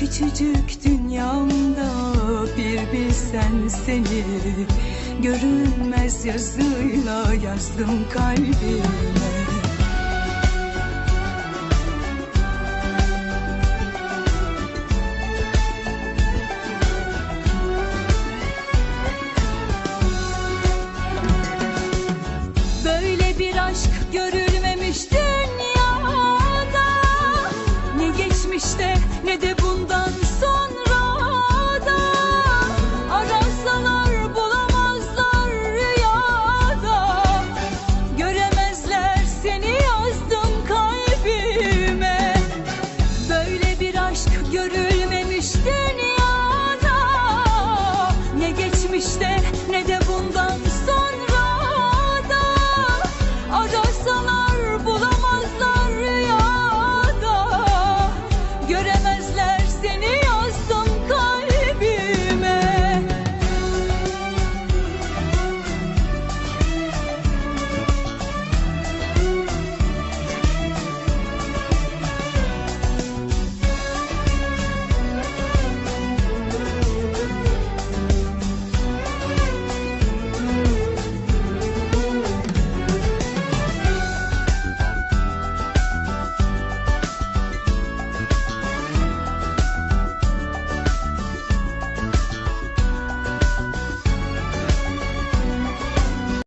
Küçücük dünyamda bir bilsen seni Görünmez yazıyla yazdım kalbime. Böyle bir aşk görülmemiş dünyada. Ne geçmişte ne de bundan